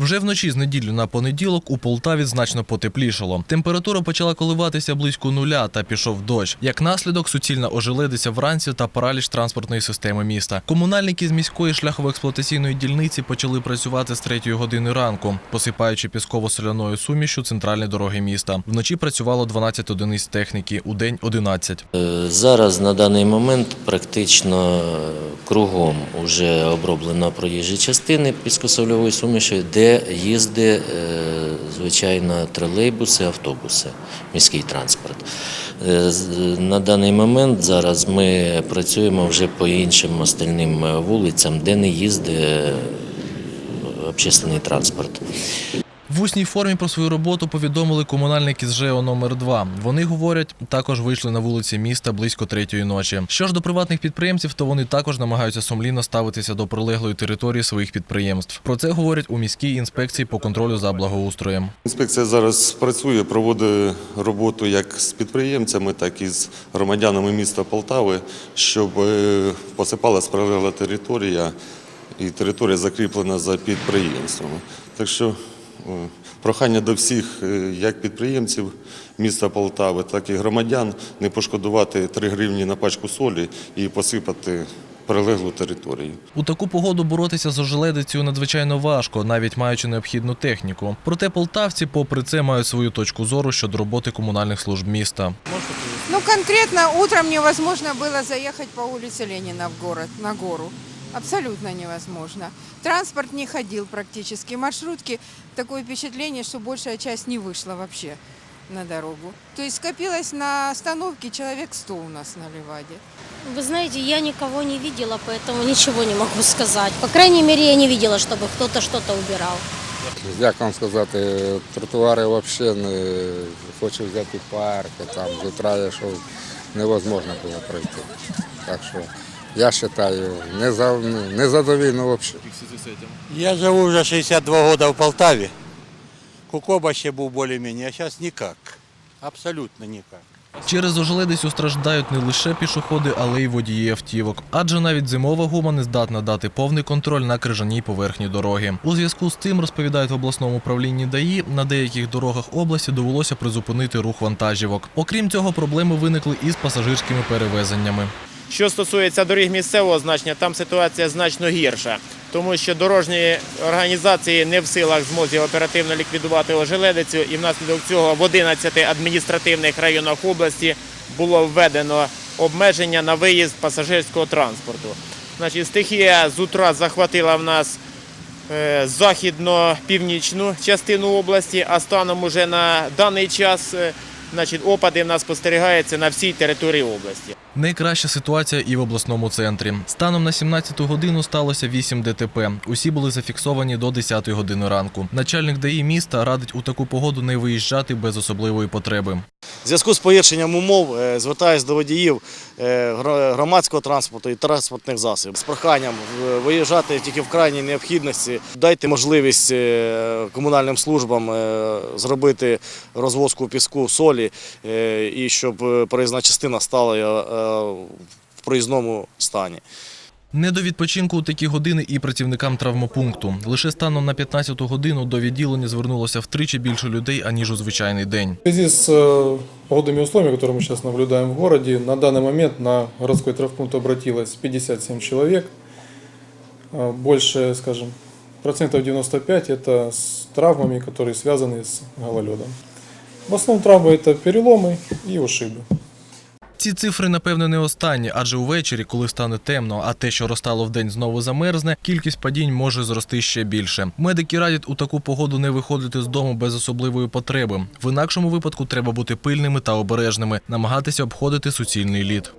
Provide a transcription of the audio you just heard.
Вже вночі з неділю на понеділок у Полтаві значно потеплішало. Температура почала коливатися близько нуля та пішов дощ. Як наслідок, суцільна ожеледиця вранці та параліч транспортної системи міста. Комунальники з міської шляхово-експлуатаційної дільниці почали працювати з 3 години ранку, посипаючи пісково-соляною сумішю центральні дороги міста. Вночі працювало 12 одиниць техніки, у день 11. Е, Зараз на даний момент практично е, кругом вже оброблена проїжджі частини піскосольової суміші, де їздить, е, звичайно, тролейбуси, автобуси, міський транспорт. Е, На даний момент зараз ми працюємо вже по іншим остальним е, вулицям, де не їздить общественний транспорт. В усній формі про свою роботу повідомили комунальники з ЖЕО номер 2 Вони говорять, також вийшли на вулиці міста близько третьої ночі. Що ж до приватних підприємців, то вони також намагаються сумлінно ставитися до прилеглої території своїх підприємств. Про це говорять у міській інспекції по контролю за благоустроєм. Інспекція зараз працює, проводить роботу як з підприємцями, так і з громадянами міста Полтави, щоб е, посипалась прилегла територія і територія закріплена за підприємствами. Так що прохання до всіх, е, як підприємців міста Полтави, так і громадян, не пошкодувати 3 гривні на пачку солі і посипати прилеглу територію. У таку погоду боротися з ожеледицею надзвичайно важко, навіть маючи необхідну техніку. Проте полтавці, попри це, мають свою точку зору щодо роботи комунальних служб міста. Ну, конкретно утром невозможно было заехать по улице Ленина в город, на гору. Абсолютно невозможно. Транспорт не ходил практически. Маршрутки, такое впечатление, что большая часть не вышла вообще на дорогу. То есть скопилось на остановке человек 100 у нас на Леваде. Вы знаете, я никого не видела, поэтому ничего не могу сказать. По крайней мере, я не видела, чтобы кто-то что-то убирал. Як вам сказати, тротуари взагалі не хочу взяти парки, там з утра я йшов, невозможно було пройти. Так що я вважаю, не, за, не задовільно взагалі. Я живу уже 62 года в Полтаве. Кукоба ще був більш-менш, а зараз ніяк. Абсолютно ніяк. Через ожеледицю страждають не лише пішоходи, але й водії автівок. Адже навіть зимова гума не здатна дати повний контроль на крижаній поверхні дороги. У зв'язку з цим, розповідають в обласному управлінні ДАІ, на деяких дорогах області довелося призупинити рух вантажівок. Окрім цього, проблеми виникли і з пасажирськими перевезеннями. Що стосується доріг місцевого значення, там ситуація значно гірша, тому що дорожні організації не в силах змозі оперативно ліквідувати ожеледицю, і внаслідок цього в 11 адміністративних районах області було введено обмеження на виїзд пасажирського транспорту. Значить, стихія з утра захватила в нас е, західно-північну частину області, а станом уже на даний час е, значить, опади в нас спостерігаються на всій території області. Найкраща ситуація і в обласному центрі. Станом на 17 годину сталося 8 ДТП. Усі були зафіксовані до 10 години ранку. Начальник ДАІ міста радить у таку погоду не виїжджати без особливої потреби. В зв'язку з погіршенням умов е, звертаюся до водіїв е, громадського транспорту і транспортних засобів з проханням е, виїжджати тільки в крайній необхідності. Дайте можливість комунальним службам зробити розвозку піску солі і щоб проїзна частина стала в проїзному стані. Не до відпочинку у такі години і працівникам травмопункту. Лише станом на 15 годину до відділення звернулося втричі більше людей, аніж у звичайний день. В связи с э, погодными условиями, которые мы сейчас наблюдаем в городе, на данный момент на городской травмпункт обратилось 57 человек. Э, Больше, скажем, процентов 95 это с травмами, которые связаны с гололедом. В основном травмы это переломы и ушибы. Ці цифри, напевно, не останні, адже увечері, коли стане темно, а те, що розтало вдень, знову замерзне, кількість падінь може зрости ще більше. Медики радять у таку погоду не виходити з дому без особливої потреби. В інакшому випадку треба бути пильними та обережними, намагатися обходити суцільний лід.